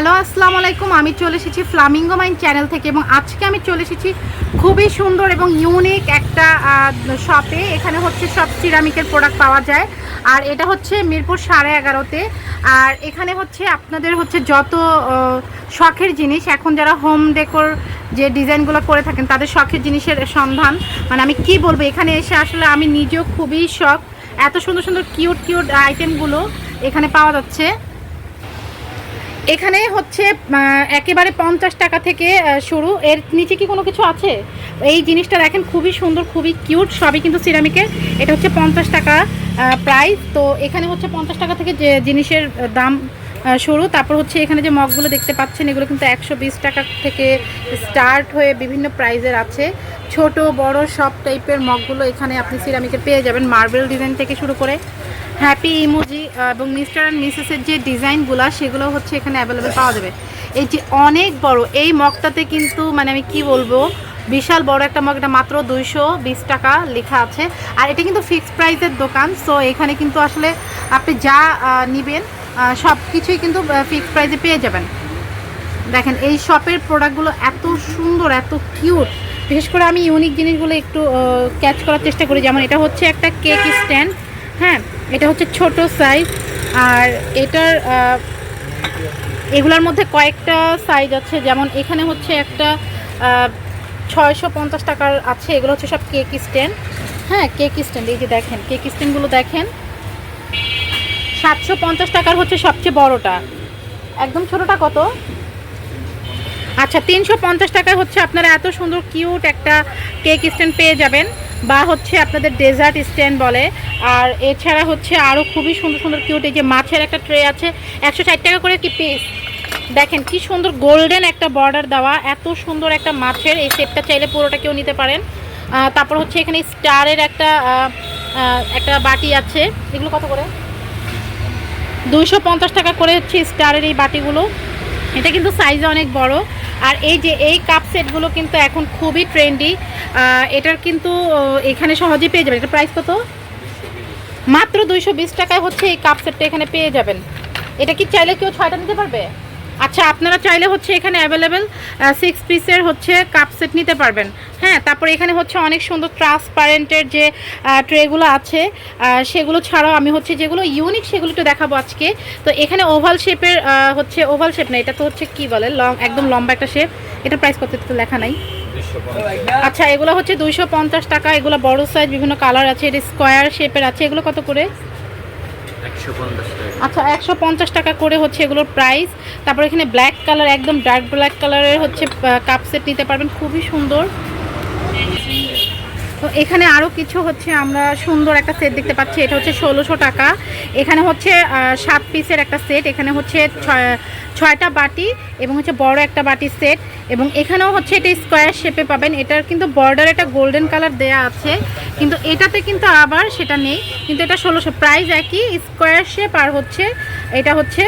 Hello, আসসালামু আলাইকুম। আমি চলে এসেছি ফ্লামিঙ্গো মাইন চ্যানেল থেকে এবং আজকে আমি চলে এসেছি খুবই সুন্দর এবং ইউনিক একটা শপে এখানে হচ্ছে সব সিরামিকের প্রোডাক্ট পাওয়া যায়। আর এটা হচ্ছে মিরপুর সাড়ে এগারোতে। আর এখানে হচ্ছে আপনাদের হচ্ছে যত শখের জিনিস, এখন যারা হোম ডেকোর যে ডিজাইনগুলো করে থাকেন, তাদের শখের জিনিসের সন্ধান। মানে আমি কি বলব, এখানে এসে আসলে আমি নিজেও খুবই শখ এত সুন্দর সুন্দর কিউট কিউট আইটেমগুলো এখানে পাওয়া যাচ্ছে। এখানে হচ্ছে একেবারে পঞ্চাশ টাকা থেকে শুরু। এর নিচে কি কোনো কিছু আছে? এই জিনিসটা দেখেন, খুবই সুন্দর, খুবই কিউট, সবই কিন্তু সিরামিকের। এটা হচ্ছে পঞ্চাশ টাকা প্রাইস তো এখানে হচ্ছে পঞ্চাশ টাকা থেকে যে জিনিসের দাম শুরু। তারপর হচ্ছে এখানে যে মগগুলো দেখতে পাচ্ছেন, এগুলো কিন্তু একশো বিশ টাকা থেকে স্টার্ট হয়ে বিভিন্ন প্রাইজের আছে। ছোট, বড়, সব টাইপের মগগুলো এখানে আপনি সিরামিকের পেয়ে যাবেন মার্বেল ডিজাইন থেকে শুরু করে। হ্যাপি ইমোজি এবং মিস্টার অ্যান্ড মিসেসের যে ডিজাইনগুলো, সেগুলো হচ্ছে এখানে অ্যাভেলেবেল পাওয়া যাবে। এই যে অনেক বড়, এই মগটাতে কিন্তু মানে আমি কি বলব, বিশাল বড় একটা মগ, এটা মাত্র দুইশো বিশ টাকা লেখা আছে। আর এটা কিন্তু ফিক্সড প্রাইসের দোকান সো এখানে কিন্তু আসলে আপনি যা নিবেন সব কিছুই কিন্তু ফিক্সড প্রাইসে পেয়ে যাবেন। দেখেন, এই শপের প্রোডাক্টগুলো এত সুন্দর, এত কিউট বিশেষ করে আমি ইউনিক জিনিসগুলো একটু ক্যাচ করার চেষ্টা করি, যেমন এটা হচ্ছে একটা কেক স্ট্যান্ড হ্যাঁ? এটা হচ্ছে ছোট সাইজ আর এটার এগুলোর মধ্যে কয়েকটা সাইজ আছে। যেমন এখানে হচ্ছে একটা ছয়শো পঞ্চাশ টাকার আছে। এগুলো হচ্ছে সব কেক স্ট্যান্ড হ্যাঁ কেক স্ট্যান্ড এই যে দেখেন কেক স্ট্যান্ডগুলো দেখেন। সাতশো পঞ্চাশ টাকার হচ্ছে সবচেয়ে বড়টা। একদম ছোটোটা কত? আচ্ছা তিনশো পঞ্চাশ টাকায় হচ্ছে আপনারা এত সুন্দর কিউট একটা কেক স্ট্যান্ড পেয়ে যাবেন। বা হচ্ছে আপনাদের ডেজার্ট স্ট্যান্ড বলে। আর এছাড়া হচ্ছে আরও খুবই সুন্দর সুন্দর কিউট এই যে মাছের একটা ট্রে আছে, একশো ষাট টাকা করে কি পিস দেখেন কি সুন্দর গোল্ডেন একটা বর্ডার দেওয়া, এত সুন্দর একটা মাছের, এই সেটটা চাইলে পুরোটা কেউ নিতে পারেন। তারপর হচ্ছে এখানে স্টারের একটা একটা বাটি আছে। এগুলো কত করে? দুইশো পঞ্চাশ টাকা করে হচ্ছে স্টারের এই বাটিগুলো। এটা কিন্তু সাইজে অনেক বড়। আর এই যে এই কাপ সেটগুলো কিন্তু এখন খুবই ট্রেন্ডি। এটার কিন্তু এখানে সহজেই পেয়ে যাবেন। এটা প্রাইস কত? মাত্র দুইশো বিশ টাকায় হচ্ছে এই কাপ সেটটা এখানে পেয়ে যাবেন। এটা কি চাইলে কেউ ছয়টা নিতে পারবে? আচ্ছা আপনারা চাইলে হচ্ছে এখানে অ্যাভেলেবেল সিক্স পিসের হচ্ছে কাপ সেট নিতে পারবেন। হ্যাঁ তারপর এখানে হচ্ছে অনেক সুন্দর ট্রান্সপারেন্টের যে ট্রেগুলো আছে সেগুলো ছাড়াও আমি হচ্ছে যেগুলো ইউনিক সেগুলো একটু দেখাবো আজকে। তো এখানে ওভাল শেপের হচ্ছে ওভাল শেপ না, এটা তো হচ্ছে কি বলে, লং, একদম লম্বা একটা শেপ এটা প্রাইস করতে তো লেখা নাই। আচ্ছা এগুলো হচ্ছে দুইশো পঞ্চাশ টাকা, এগুলো বড় সাইজ বিভিন্ন কালার আছে, এটা স্কোয়ার শেপের আছে, এগুলো কত করে? আচ্ছা একশো পঞ্চাশ টাকা করে হচ্ছে এগুলোর প্রাইস তারপর এখানে ব্ল্যাক কালার একদম ডার্ক ব্ল্যাক কালারের হচ্ছে কাপ সেট নিতে পারবেন। খুবই সুন্দর। তো এখানে আরও কিছু হচ্ছে আমরা সুন্দর একটা সেট দেখতে পাচ্ছি। এটা হচ্ছে ষোলোশো টাকা। এখানে হচ্ছে সাত পিসের একটা সেট এখানে হচ্ছে ছয়, ছয়টা বাটি এবং হচ্ছে বড় একটা বাটির সেট এবং এখানেও হচ্ছে এটা স্কোয়ার শেপে পাবেন। এটার কিন্তু বর্ডার একটা গোল্ডেন কালার দেয়া আছে। কিন্তু এটাতে কিন্তু আবার সেটা নেই। কিন্তু এটা ষোলোশো। প্রাইস একই স্কোয়ার শেপ আর হচ্ছে, এটা হচ্ছে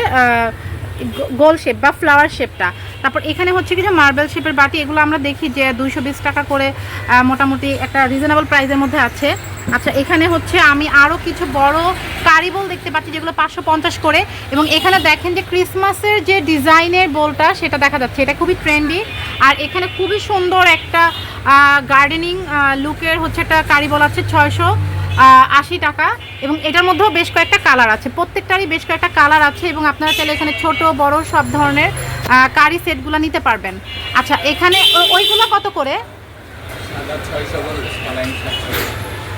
গোল শেপ বা ফ্লাওয়ার শেপটা তারপর এখানে হচ্ছে কিছু মার্বেল শেপের বাটি, এগুলো আমরা দেখি যে দুইশো বিশ টাকা করে মোটামুটি একটা রিজনেবল প্রাইসের মধ্যে আছে। আচ্ছা এখানে হচ্ছে আমি আরও কিছু বড় কারিবল দেখতে পাচ্ছি, যেগুলো পাঁচশো পঞ্চাশ করে। এবং এখানে দেখেন যে ক্রিসমাসের যে ডিজাইনের বোলটা, সেটা দেখা যাচ্ছে। এটা খুবই ট্রেন্ডি আর এখানে খুবই সুন্দর একটা গার্ডেনিং লুকের হচ্ছে একটা কারিবল আছে ছয়শো। আশি টাকা এবং এটার মধ্যেও বেশ কয়েকটা কালার আছে। প্রত্যেকটারই বেশ কয়েকটা কালার আছে এবং আপনারা চাইলে এখানে ছোট, বড় সব ধরনের কারি সেটগুলো নিতে পারবেন। আচ্ছা এখানে ওইগুলো কত করে?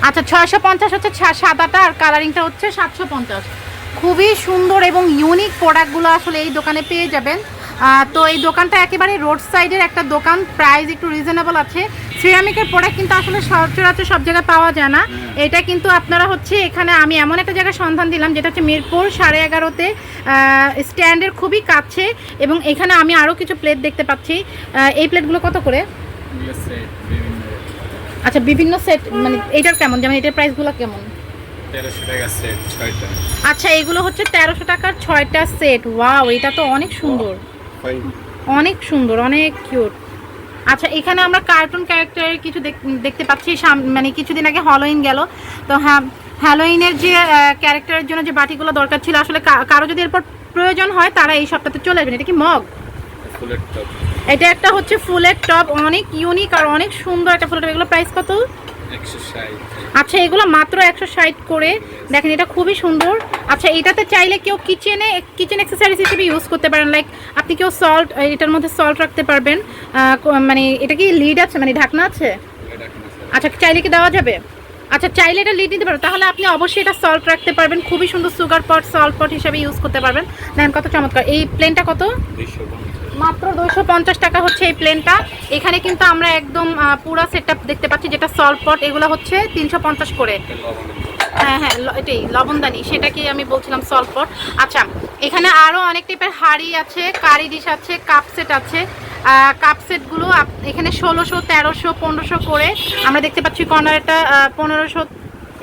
আচ্ছা ছয়শো পঞ্চাশ হচ্ছে সাদাটা আর কালারিংটা হচ্ছে সাতশো পঞ্চাশ। খুবই সুন্দর এবং ইউনিক প্রোডাক্টগুলো আসলে এই দোকানে পেয়ে যাবেন। তো এই দোকানটা একেবারে রোড সাইডের একটা দোকান প্রাইস একটু রিজনেবল আছে। সিরামিকের প্রোডাক্ট কিন্তু আসলে সচরাচর সব জায়গায় পাওয়া যায় না। এটা কিন্তু আপনারা হচ্ছে এখানে আমি এমন একটা জায়গায় সন্ধান দিলাম যেটা হচ্ছে মিরপুর সাড়ে এগারোতে স্ট্যান্ডের খুবই কাছে এবং এখানে আমি আরও কিছু প্লেট দেখতে পাচ্ছি। এই প্লেটগুলো কত করে? আচ্ছা বিভিন্ন সেট মানে এটার কেমন? যেমন এটার প্রাইসগুলো কেমন? আচ্ছা এগুলো হচ্ছে তেরোশো টাকার ছয়টা সেট ওয়াও এটা তো অনেক সুন্দর। অনেক সুন্দর অনেক কিউট আচ্ছা এখানে আমরা কার্টুন ক্যারেক্টারের কিছু দেখ- দেখতে পাচ্ছি মানে কিছুদিন আগে হলোইন গেল। তো হ্যাঁ হ্যালোইনের যে ক্যারেক্টারের জন্য যে বাটিগুলো দরকার ছিল আসলে কারও যদি এরপর প্রয়োজন হয় তারা এই সপ্তাহে চলে আসবেন। এটা কি মগ? এটা একটা হচ্ছে ফুলের টপ অনেক ইউনিক আর অনেক সুন্দর একটা ফুলের টপ এগুলো প্রাইস কত? আচ্ছা এগুলো মাত্র একশো ষাট করে। দেখেন এটা খুবই সুন্দর। আচ্ছা এটাতে চাইলে কেউ কিচেনে কিচেন অ্যাক্সেসরিজ হিসেবে ইউজ করতে পারেন। লাইক আপনি কেউ সল্ট এটার মধ্যে সল্ট রাখতে পারবেন। মানে এটা কি লিড আছে? মানে ঢাকনা আছে? আচ্ছা চাইলে কি দেওয়া যাবে? আচ্ছা চাইলে এটা লিড নিতে পারবেন তাহলে আপনি অবশ্যই এটা সল্ট রাখতে পারবেন। খুবই সুন্দর সুগার পট সল্ট পট হিসাবে ইউজ করতে পারবেন। দেখেন কত চমৎকার। এই প্লেনটা কত? মাত্র দুইশো পঞ্চাশ টাকা হচ্ছে এই প্লেনটা। এখানে কিন্তু আমরা একদম পুরা সেট দেখতে পাচ্ছি, যেটা সল্ট পট এগুলো হচ্ছে তিনশো পঞ্চাশ করে। হ্যাঁ হ্যাঁ এটাই, লবণদানি সেটাকে আমি বলছিলাম সল্ট পট আচ্ছা এখানে আরও অনেক টাইপের হাঁড়ি আছে, কারি ডিশ আছে কাপ সেট আছে। কাপ সেটগুলো এখানে ষোলোশো, তেরোশো, পনেরোশো করে আমরা দেখতে পাচ্ছি কর্নারটা পনেরোশো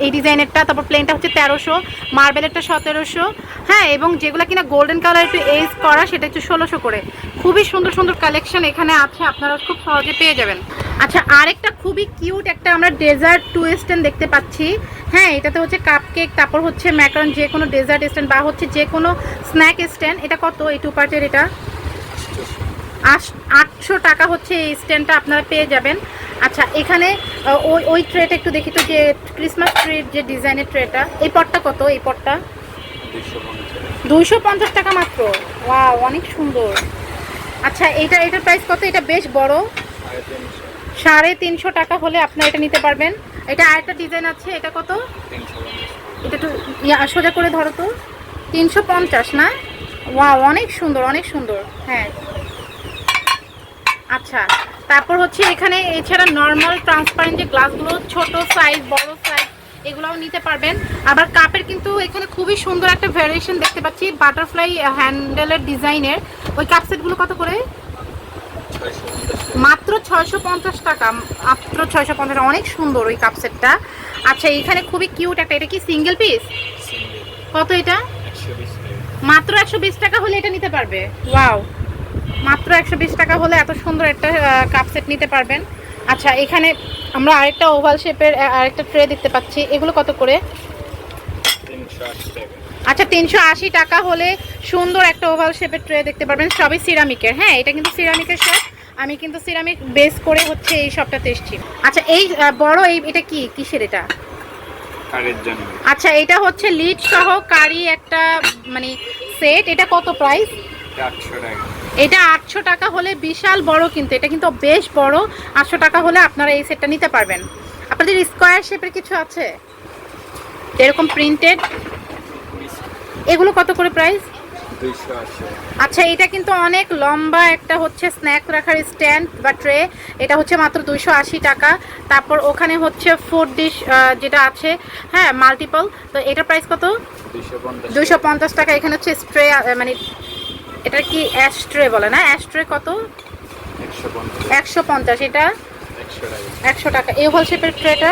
এই ডিজাইনেরটা, তারপর প্লেনটা হচ্ছে তেরোশো মার্বেলেরটা সতেরোশো। হ্যাঁ এবং যেগুলো কিনা গোল্ডেন কালার একটু এজ করা, সেটা হচ্ছে ষোলোশো করে। খুবই সুন্দর সুন্দর কালেকশন এখানে আছে, আপনারা খুব সহজে পেয়ে যাবেন। আচ্ছা আরেকটা খুবই কিউট একটা আমরা ডেজার্ট টু স্ট্যান্ড দেখতে পাচ্ছি। হ্যাঁ এটাতে হচ্ছে কাপ কেক তারপর হচ্ছে ম্যাকারন যে কোনো ডেজার্ট স্ট্যান্ড বা হচ্ছে যে কোনো স্ন্যাক স্ট্যান্ড এটা কত? এই টু পার্টের এটা? আটশো টাকা হচ্ছে এই স্ট্যান্ডটা আপনারা পেয়ে যাবেন। আচ্ছা এখানে ওই ওই ট্রেটা একটু দেখি তো, যে ক্রিসমাস ট্রির যে ডিজাইনের ট্রেটা এই পটটা কত? এই পটটা দুইশো পঞ্চাশ টাকা মাত্র। ওয়াও অনেক সুন্দর। আচ্ছা এটা, এটার প্রাইস কত? এটা বেশ বড়। সাড়ে তিনশো টাকা হলে আপনারা এটা নিতে পারবেন। এটা আরেকটা ডিজাইন আছে, এটা কত? এটা একটু সোজা করে ধরো তো। তিনশো পঞ্চাশ, না? ওয়াও অনেক সুন্দর অনেক সুন্দর। হ্যাঁ। আচ্ছা তারপর হচ্ছে এখানে এছাড়া নর্মাল ট্রান্সপারেন্ট যে গ্লাসগুলো ছোট সাইজ বড় সাইজ এগুলোও নিতে পারবেন। আবার কাপের কিন্তু এখানে খুবই সুন্দর একটা ভ্যারিয়েশন দেখতে পাচ্ছি বাটারফ্লাই হ্যান্ডেলের ডিজাইনের। ওই কাপ সেটগুলো কত করে? মাত্র ছয়শো পঞ্চাশ টাকা মাত্র ছয়শো পঞ্চাশ অনেক সুন্দর ওই কাপ সেটটা আচ্ছা এখানে খুবই কিউট একটা এটা কি সিঙ্গেল পিস কত এটা? মাত্র একশো বিশ টাকা হলে এটা নিতে পারবে। ওয়াও মাত্র একশো বিশ টাকা হলে এত সুন্দর একটা কাপ সেট নিতে পারবেন। আচ্ছা এখানে আমরা আরেকটা ওভাল শেপের আরেকটা ট্রে দেখতে পাচ্ছি। এগুলো কত করে? আচ্ছা তিনশো আশি টাকা হলে সুন্দর একটা ওভাল শেপের ট্রে দেখতে পারবেন। সবই সিরামিকের হ্যাঁ এটা কিন্তু সিরামিকের শপ আমি কিন্তু সিরামিক বেস করে হচ্ছে এই শপটাতে এসেছি। আচ্ছা এই বড় এই এটা কি? কিসের এটা? আচ্ছা এটা হচ্ছে লিড সহ কারি একটা মানে সেট এটা কত প্রাইস এটা আটশো টাকা হলে বিশাল বড় কিন্তু এটা কিন্তু বেশ বড়। আটশো টাকা হলে আপনারা এই সেটটা নিতে পারবেন। আপনাদের স্কোয়ার শেপের কিছু আছে? এরকম প্রিন্টেড এগুলো কত করে প্রাইস আচ্ছা এটা কিন্তু অনেক লম্বা একটা হচ্ছে স্ন্যাক রাখার স্ট্যান্ড বা ট্রে এটা হচ্ছে মাত্র দুইশো আশি টাকা। তারপর ওখানে হচ্ছে ফুড ডিশ যেটা আছে হ্যাঁ মাল্টিপল তো এটা প্রাইস কত? দুইশো পঞ্চাশ। টাকা। এখানে হচ্ছে স্ট্রে মানে এটা কি অ্যাস্ট্রে বলে না? অ্যাস্ট্রে কত? একশো পঞ্চাশ। এটা? একশো টাকা। এই হোল শেপের ট্রেটা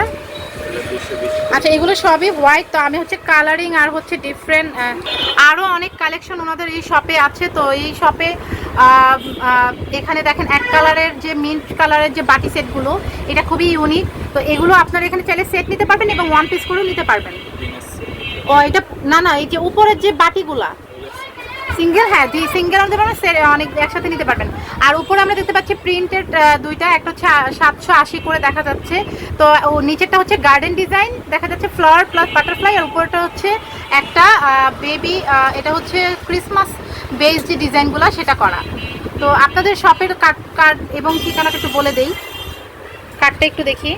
আচ্ছা এগুলো সবই হোয়াইট তো আমি হচ্ছে কালারিং আর হচ্ছে ডিফারেন্ট আরও অনেক কালেকশন ওনাদের এই শপে আছে। তো এই শপে এখানে দেখেন এক কালারের যে মিন্ট কালারের যে বাটি সেটগুলো এটা খুবই ইউনিক তো এগুলো আপনারা এখানে চাইলে সেট নিতে পারবেন এবং ওয়ান পিস করেও নিতে পারবেন। ও এটা না না এই যে উপরের যে বাটিগুলা সিঙ্গেল হ্যাঁ দুই সিঙ্গেল নিতে পারবেন অনেক একসাথে নিতে পারবেন। আর উপরে আমরা দেখতে পাচ্ছি প্রিন্টেড দুইটা, একটা হচ্ছে সাতশো আশি করে দেখা যাচ্ছে। তো, ও, নিচেরটা হচ্ছে গার্ডেন ডিজাইন দেখা যাচ্ছে ফ্লাওয়ার প্লাস বাটারফ্লাই আর উপরটা হচ্ছে একটা বেবি এটা হচ্ছে ক্রিসমাস বেস যে ডিজাইনগুলো, সেটা করা। তো আপনাদের শপের কার্ড কার্ড এবং ঠিকানাটা একটু বলে দেই। কার্ডটা একটু দেখি।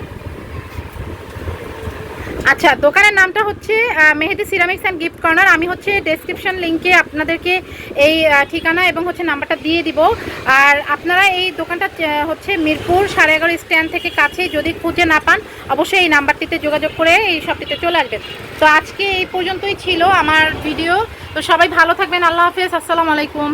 আচ্ছা দোকানের নামটা হচ্ছে Mehedi ceramics and gift corner. আমি হচ্ছে ডেসক্রিপশন লিংকে আপনাদেরকে এই ঠিকানা এবং হচ্ছে নাম্বারটা দিয়ে দিব। আর আপনারা এই দোকানটা হচ্ছে মিরপুর সাড়ে এগারো স্ট্যান্ড থেকে কাছে যদি খুঁজে না পান, অবশ্যই এই নাম্বারটিতে যোগাযোগ করে এই শপটিতে চলে আসবেন। তো আজকে এই পর্যন্তই ছিল আমার ভিডিও। তো সবাই ভালো থাকবেন। আল্লাহ হাফেজ। আসসালামু আলাইকুম।